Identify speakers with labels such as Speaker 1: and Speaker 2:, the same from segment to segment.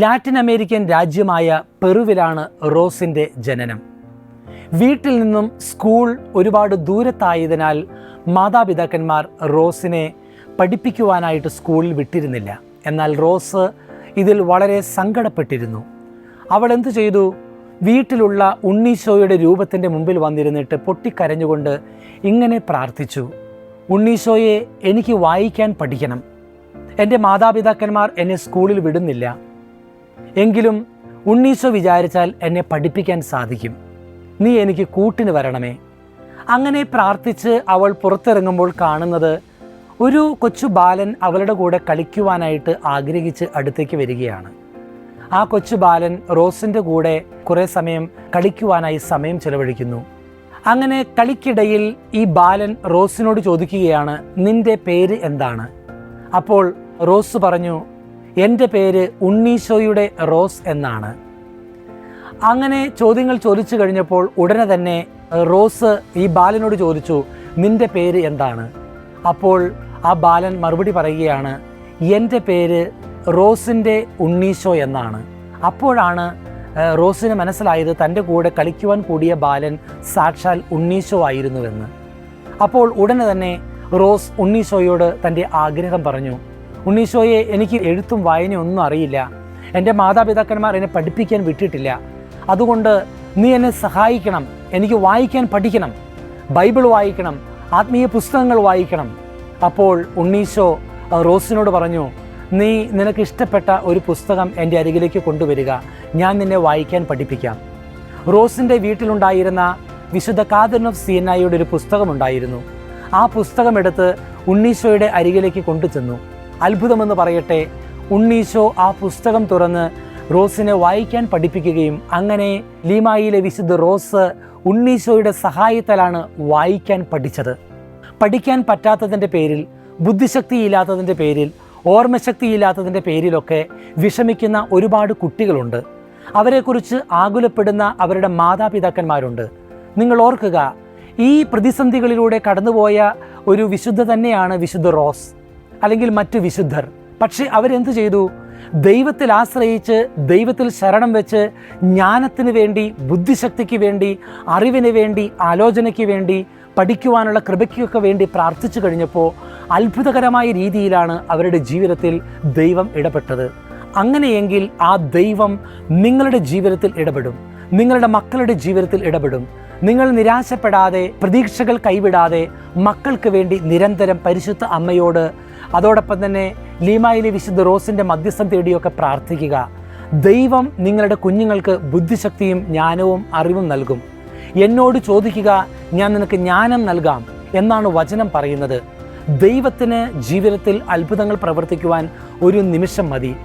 Speaker 1: Latin American രാജ്യമായ പെറുവിലാണ് റോസിന്റെ ജനനം. വീട്ടിൽ നിന്നും സ്കൂൾ ഒരുപാട് ദൂരത്തായതിനാൽ മാതാപിതാക്കന്മാർ റോസിനെ പഠിപ്പിക്കുവാനായിട്ട് സ്കൂളിൽ വിട്ടിരുന്നില്ല. എന്നാൽ റോസ് ഇതിൽ വളരെ സങ്കടപ്പെട്ടിരുന്നു. അവൾ എന്തു ചെയ്തു? വീട്ടിലുള്ള ഉണ്ണീശോയുടെ രൂപത്തിന്റെ മുമ്പിൽ വന്നിരുന്നിട്ട് പൊട്ടിക്കരഞ്ഞുകൊണ്ട് ഇങ്ങനെ പ്രാർത്ഥിച്ചു. ഉണ്ണീശോയെ എനിക്ക് വായിക്കാൻ പഠിക്കണം. എന്റെ മാതാപിതാക്കന്മാർ എന്നെ സ്കൂളിൽ വിടുന്നില്ല. എങ്കിലും ഉണ്ണീശോ വിചാരിച്ചാൽ എന്നെ പഠിപ്പിക്കാൻ സാധിക്കും. നീ എനിക്ക് കൂട്ടിന് വരണമേ. അങ്ങനെ പ്രാർത്ഥിച്ച് അവൾ പുറത്തിറങ്ങുമ്പോൾ കാണുന്നത് ഒരു കൊച്ചു ബാലൻ അവളുടെ കൂടെ കളിക്കുവാനായിട്ട് ആഗ്രഹിച്ച് അടുത്തേക്ക് വരികയാണ്. ആ കൊച്ചു ബാലൻ റോസിന്റെ കൂടെ കുറേ സമയം കളിക്കുവാനായി സമയം ചെലവഴിക്കുന്നു. അങ്ങനെ കളിക്കിടയിൽ ഈ ബാലൻ റോസിനോട് ചോദിക്കുകയാണ് നിന്റെ പേര് എന്താണ്? അപ്പോൾ റോസ് പറഞ്ഞു എന്റെ പേര് ഉണ്ണീശോയുടെ റോസ് എന്നാണ്. അങ്ങനെ ചോദ്യങ്ങൾ ചോദിച്ചു കഴിഞ്ഞപ്പോൾ ഉടനെ തന്നെ റോസ് ഈ ബാലനോട് ചോദിച്ചു നിന്റെ പേര് എന്താണ്? അപ്പോൾ ആ ബാലൻ മറുപടി പറയുകയാണ് എന്റെ പേര് റോസിന്റെ ഉണ്ണീശോ എന്നാണ്. അപ്പോഴാണ് റോസിന് മനസ്സിലായത് തന്റെ കൂടെ കളിക്കുവാൻ കൂടിയ ബാലൻ സാക്ഷാൽ ഉണ്ണീശോ ആയിരുന്നുവെന്ന്. അപ്പോൾ ഉടനെ തന്നെ റോസ് ഉണ്ണീശോയോട് തന്റെ ആഗ്രഹം പറഞ്ഞു ഉണ്ണീശോയെ എനിക്ക് എഴുത്തും വായനയും ഒന്നും അറിയില്ല. എന്റെ മാതാപിതാക്കന്മാർ എന്നെ പഠിപ്പിക്കാൻ വിട്ടിട്ടില്ല. അതുകൊണ്ട് നീ എന്നെ സഹായിക്കണം എനിക്ക് വായിക്കാൻ പഠിക്കണം ബൈബിൾ വായിക്കണം ആത്മീയ പുസ്തകങ്ങൾ വായിക്കണം. അപ്പോൾ ഉണ്ണീശോ റോസിനോട് പറഞ്ഞു നീ നിനക്ക് ഇഷ്ടപ്പെട്ട ഒരു പുസ്തകം എന്റെ അരികിലേക്ക് കൊണ്ടുവരിക. ഞാൻ നിന്നെ വായിക്കാൻ പഠിപ്പിക്കാം. റോസിന്റെ വീട്ടിലുണ്ടായിരുന്ന വിശുദ്ധ കാതൻ ഓഫ് സീനായിയുടെ ഒരു പുസ്തകമുണ്ടായിരുന്നു ആ പുസ്തകമെടുത്ത് ഉണ്ണീശോയുടെ അരികിലേക്ക് കൊണ്ടുചെന്നു. അത്ഭുതമെന്ന് പറയട്ടെ. ഉണ്ണീശോ ആ പുസ്തകം തുറന്ന് റോസിനെ വായിക്കാൻ പഠിപ്പിക്കുകയും അങ്ങനെ ലീമായിലെ വിശുദ്ധ റോസ് ഉണ്ണീശോയുടെ സഹായത്താലാണ് വായിക്കാൻ പഠിച്ചത്. പഠിക്കാൻ പറ്റാത്തതിന്റെ പേരിൽ ബുദ്ധിശക്തിയില്ലാത്തതിന്റെ പേരിൽ ഓർമ്മശക്തിയില്ലാത്തതിന്റെ പേരിലൊക്കെ വിഷമിക്കുന്ന ഒരുപാട് കുട്ടികളുണ്ട്. അവരെക്കുറിച്ച് ആകുലപ്പെടുന്ന അവരുടെ മാതാപിതാക്കന്മാരുണ്ട്. നിങ്ങൾ ഓർക്കുക ഈ പ്രതിസന്ധികളിലൂടെ കടന്നുപോയ ഒരു വിശുദ്ധ തന്നെയാണ് വിശുദ്ധ റോസ്. അല്ലെങ്കിൽ മറ്റ് വിശുദ്ധർ. പക്ഷേ അവരെന്ത് ചെയ്തു? ദൈവത്തിൽ ആശ്രയിച്ച് ദൈവത്തിൽ ശരണം വെച്ച് ജ്ഞാനത്തിന് വേണ്ടി ബുദ്ധിശക്തിക്ക് വേണ്ടി അറിവിന് വേണ്ടി ആലോചനയ്ക്ക് വേണ്ടി പഠിക്കുവാനുള്ള കൃപയ്ക്കൊക്കെ വേണ്ടി പ്രാർത്ഥിച്ചു കഴിഞ്ഞപ്പോൾ അത്ഭുതകരമായ രീതിയിലാണ് അവരുടെ ജീവിതത്തിൽ ദൈവം ഇടപെട്ടത്. അങ്ങനെയെങ്കിൽ ആ ദൈവം നിങ്ങളുടെ ജീവിതത്തിൽ ഇടപെടും. നിങ്ങളുടെ മക്കളുടെ ജീവിതത്തിൽ ഇടപെടും. നിങ്ങൾ നിരാശപ്പെടാതെ പ്രതീക്ഷകൾ കൈവിടാതെ മക്കൾക്ക് വേണ്ടി നിരന്തരം പരിശുദ്ധ അമ്മയോട് അതോടൊപ്പം തന്നെ ലീമായിലെ വിശുദ്ധ റോസിന്റെ മധ്യസ്ഥം തേടിയൊക്കെ പ്രാർത്ഥിക്കുക. ദൈവം നിങ്ങളുടെ കുഞ്ഞുങ്ങൾക്ക് ബുദ്ധിശക്തിയും ജ്ഞാനവും അറിവും നൽകും. എന്നോട് ചോദിക്കുക ഞാൻ നിനക്ക് ജ്ഞാനം നൽകാം എന്നാണ് വചനം പറയുന്നത്. ദൈവത്തിന് ജീവിതത്തിൽ അത്ഭുതങ്ങൾ പ്രവർത്തിക്കുവാൻ ഒരു നിമിഷം മതി.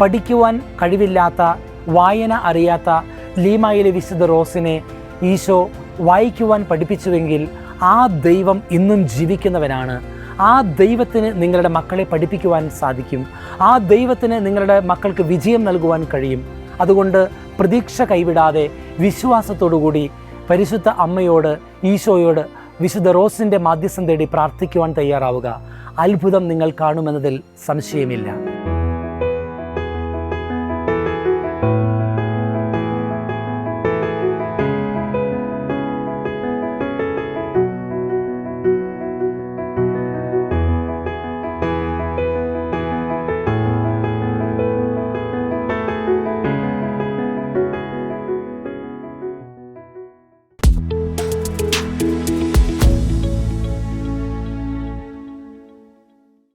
Speaker 1: പഠിക്കുവാൻ കഴിവില്ലാത്ത വായന അറിയാത്ത ലീമായിലെ വിശുദ്ധ റോസിനെ ഈശോ വായിക്കുവാൻ പഠിപ്പിച്ചുവെങ്കിൽ ആ ദൈവം ഇന്നും ജീവിക്കുന്നവനാണ്. ആ ദൈവത്തിന് നിങ്ങളുടെ മക്കളെ പഠിപ്പിക്കുവാൻ സാധിക്കും. ആ ദൈവത്തിന് നിങ്ങളുടെ മക്കൾക്ക് വിജയം നൽകുവാൻ കഴിയും. അതുകൊണ്ട് പ്രതീക്ഷ കൈവിടാതെ വിശ്വാസത്തോടുകൂടി പരിശുദ്ധ അമ്മയോട് ഈശോയോട് വിശുദ്ധ റോസിന്റെ മാധ്യസ്ഥം തേടി പ്രാർത്ഥിക്കുവാൻ തയ്യാറാവുക. അത്ഭുതം നിങ്ങൾ കാണുമെന്നതിൽ സംശയമില്ല.